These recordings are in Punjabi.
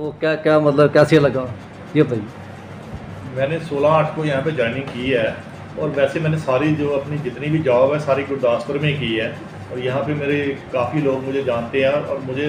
क्या क्या मतलब कैसे लगा? ये बताइए। मैंने 16 आठ को यहाँ पे ज्वाइनिंग की है और वैसे मैंने सारी जो अपनी जितनी भी जॉब है, सारी गुरदासपुर में की है और यहाँ पे मेरे काफ़ी लोग मुझे जानते हैं और मुझे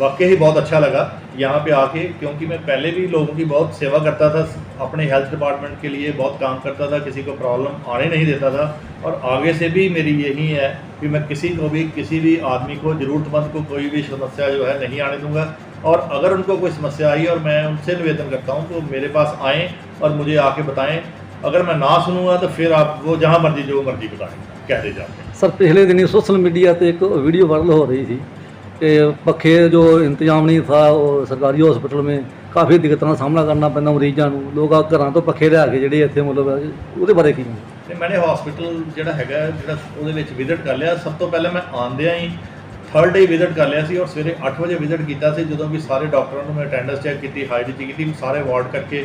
वाकई ही बहुत अच्छा लगा यहाँ पे आके क्योंकि मैं पहले भी लोगों की बहुत सेवा करता था, अपने हेल्थ डिपार्टमेंट के लिए बहुत काम करता था, किसी को प्रॉब्लम आने नहीं देता था और आगे से भी मेरी यही है कि मैं किसी को भी, किसी भी आदमी को, ज़रूरतमंद को कोई भी समस्या जो है नहीं आने दूँगा। और अगर उनको कोई समस्या आई और मैं उनसे निवेदन करता हूँ तो मेरे पास आएँ और मुझे आके बताएं अगर मैं ना सुनूंगा तो फिर आप वो जहाँ मर्जी जो मर्जी बताएं कह दे जाते हैं सर पिछले दिनी सोशल मीडिया ਤੇ ਇੱਕ वीडियो वायरल हो रही थी कि पखे जो इंतजाम नहीं था और सरकारी हॉस्पिटल में काफ़ी दिक्कतों का सामना करना ਪੈਂਦਾ ਮਰੀਜ਼ਾਂ ਨੂੰ ਲੋਕ ਆ ਘਰਾਂ ਤੋਂ ਪੱਖੇ ਲਿਆ ਕੇ ਜਿਹੜੇ ਇੱਥੇ ਮਤਲਬ ਉਹਦੇ ਬਾਰੇ ਕੀ ਤੇ ਮੈਨੇ ਹਸਪੀਟਲ ਜਿਹੜਾ ਹੈਗਾ ਜਿਹੜਾ ਉਹਦੇ ਵਿੱਚ ਵਿਜ਼ਿਟ ਕਰ ਲਿਆ ਸਭ ਤੋਂ ਪਹਿਲਾਂ ਮੈਂ ਆਂਦਿਆਂ ਹੀ ਥਰਡ ਡੇ ਵਿਜ਼ਿਟ ਕਰ ਲਿਆ ਸੀ ਔਰ ਸਵੇਰੇ 8 ਵਜੇ ਵਿਜ਼ਿਟ ਕੀਤਾ ਸੀ, ਜਦੋਂ ਵੀ ਸਾਰੇ ਡਾਕਟਰਾਂ ਨੂੰ ਮੈਂ ਅਟੈਂਡੈਂਸ ਚੈੱਕ ਕੀਤੀ ਹਾਈਜੀਨ ਕੀਤੀ, ਸਾਰੇ ਵਾਰਡ ਕਰਕੇ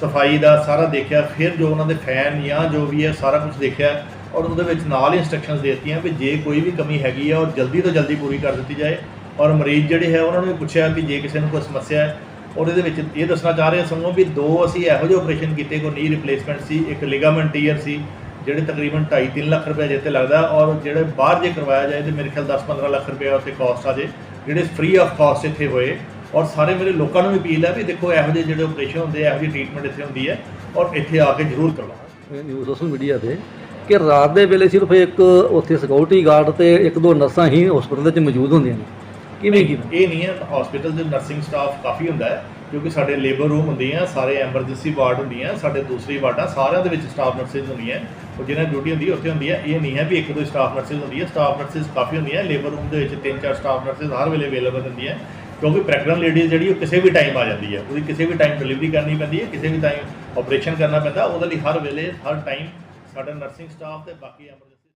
ਸਫ਼ਾਈ ਦਾ ਸਾਰਾ ਦੇਖਿਆ, ਫਿਰ ਜੋ ਉਹਨਾਂ ਦੇ ਫੈਨ ਜਾਂ ਜੋ ਵੀ ਹੈ, ਸਾਰਾ ਕੁਝ ਦੇਖਿਆ ਔਰ ਉਹਦੇ ਵਿੱਚ ਨਾਲ ਹੀ ਇਨਸਟਰਕਸ਼ਨਸ ਦਿੱਤੀਆਂ ਵੀ ਜੇ ਕੋਈ ਵੀ ਕਮੀ ਹੈਗੀ ਹੈ ਔਰ ਜਲਦੀ ਤੋਂ ਜਲਦੀ ਪੂਰੀ ਕਰ ਦਿੱਤੀ ਜਾਏ ਔਰ ਮਰੀਜ਼ ਜਿਹੜੇ ਹੈ, ਉਹਨਾਂ ਨੂੰ ਵੀ ਪੁੱਛਿਆ ਵੀ ਜੇ ਕਿਸੇ ਨੂੰ ਕੋਈ ਸਮੱਸਿਆ ਹੈ ਔਰ ਇਹਦੇ ਵਿੱਚ ਇਹ ਦੱਸਣਾ ਚਾਹ ਰਹੇ ਹਾਂ ਸਾਨੂੰ ਵੀ ਦੋ ਅਸੀਂ ਇਹੋ ਜਿਹੇ ਆਪਰੇਸ਼ਨ ਕੀਤੇ, ਕੋਈ ਨੀ ਰਿਪਲੇਸਮੈਂਟ ਸੀ, ਇੱਕ ਲਿਗਾਮੈਂਟ ਟੀਅਰ ਸੀ ਜਿਹੜੇ ਤਕਰੀਬਨ 2.5 ਲੱਖ ਰੁਪਏ ਜਿੱਤੇ ਲੱਗਦਾ ਔਰ ਜਿਹੜੇ ਬਾਹਰ ਜੇ ਕਰਵਾਇਆ ਜਾਏ ਤੇ ਮੇਰੇ ਖਿਆਲ 10-15 ਲੱਖ ਰੁਪਏ ਉੱਤੇ ਕਾਸਟ ਆ ਜੇ ਜਿਹੜੇ ਫ੍ਰੀ ਆਫ ਕਾਸਟ ਇੱਥੇ ਹੋਏ। ਔਰ ਸਾਰੇ ਮੇਰੇ ਲੋਕਾਂ ਨੂੰ ਵੀ ਅਪੀਲ ਹੈ ਵੀ ਦੇਖੋ ਇਹੋ ਜਿਹੇ ਜਿਹੜੇ ਆਪਰੇਸ਼ਨ ਹੁੰਦੇ ਆ ਇਹੋ ਜਿਹੀ ਟ੍ਰੀਟਮੈਂਟ ਇੱਥੇ ਹੁੰਦੀ ਹੈ ਔਰ ਇੱਥੇ ਆ ਕੇ ਜ਼ਰੂਰ ਕਰਵਾਓ। ਨਿਊਜ਼ ਸੋਸ਼ਲ ਮੀਡੀਆ ਤੇ ਕਿ ਰਾਤ ਦੇ ਵੇਲੇ ਸਿਰਫ ਇੱਕ ਉੱਥੇ ਸਿਕਿਉਰਿਟੀ ਗਾਰਡ ਤੇ ਇੱਕ ਦੋ ਨਰਸਾਂ ਹੀ ਹਸਪੀਟਲ ਦੇ ਵਿੱਚ ਮੌਜੂਦ ਹੁੰਦੀਆਂ ਨੇ। ਕਿਵੇਂ ਕੀ ਇਹ ਨਹੀਂ ਹੈ ਹਸਪੀਟਲ ਦੇ ਨਰਸਿੰਗ ਸਟਾਫ ਕਾਫੀ ਹੁੰਦਾ ਹੈ। ਕਿਉਂਕਿ ਸਾਡੇ ਲੇਬਰ ਰੂਮ ਹੁੰਦੀਆਂ, ਸਾਰੇ ਐਮਰਜੈਂਸੀ ਵਾਰਡ ਹੁੰਦੀਆਂ, ਸਾਡੇ ਦੂਸਰੀ ਵਾਰਡਾਂ ਸਾਰਿਆਂ ਦੇ ਵਿੱਚ ਸਟਾਫ ਨਰਸਿਸ ਹੁੰਦੀਆਂ। ਉਹ ਜਿਹਨਾਂ ਡਿਊਟੀ ਹੁੰਦੀ ਹੈ ਉੱਥੇ ਹੁੰਦੀ ਹੈ ਇਹ ਨਹੀਂ ਹੈ ਵੀ ਇੱਕ ਦੋ ਸਟਾਫ ਨਰਸਿਸ ਹੁੰਦੀ ਹੈ ਸਟਾਫ ਨਰਸਿਸ ਕਾਫੀ ਹੁੰਦੀਆਂ। ਲੇਬਰ ਰੂਮ ਦੇ ਵਿੱਚ ਤਿੰਨ ਚਾਰ ਸਟਾਫ ਨਰਸਿਸ ਹਰ ਵੇਲੇ ਅਵੇਲੇਬਲ ਹੁੰਦੀਆਂ। ਕਿਉਂਕਿ ਪ੍ਰੈਗਨੈਂਟ ਲੇਡੀਜ਼ ਜਿਹੜੀ ਉਹ ਕਿਸੇ ਵੀ ਟਾਈਮ ਆ ਜਾਂਦੀ ਹੈ ਉਹਦੀ ਕਿਸੇ ਵੀ ਟਾਈਮ ਡਿਲੀਵਰੀ ਕਰਨੀ ਪੈਂਦੀ ਹੈ ਕਿਸੇ ਵੀ ਟਾਈਮ ਆਪਰੇਸ਼ਨ ਕਰਨਾ ਪੈਂਦਾ। ਉਹਦੇ ਲਈ ਹਰ ਵੇਲੇ, ਹਰ ਟਾਈਮ ਸਾਡਾ ਨਰਸਿੰਗ ਸਟਾਫ ਤੇ ਬਾਕੀ ਐਮਰਜੈਂਸੀ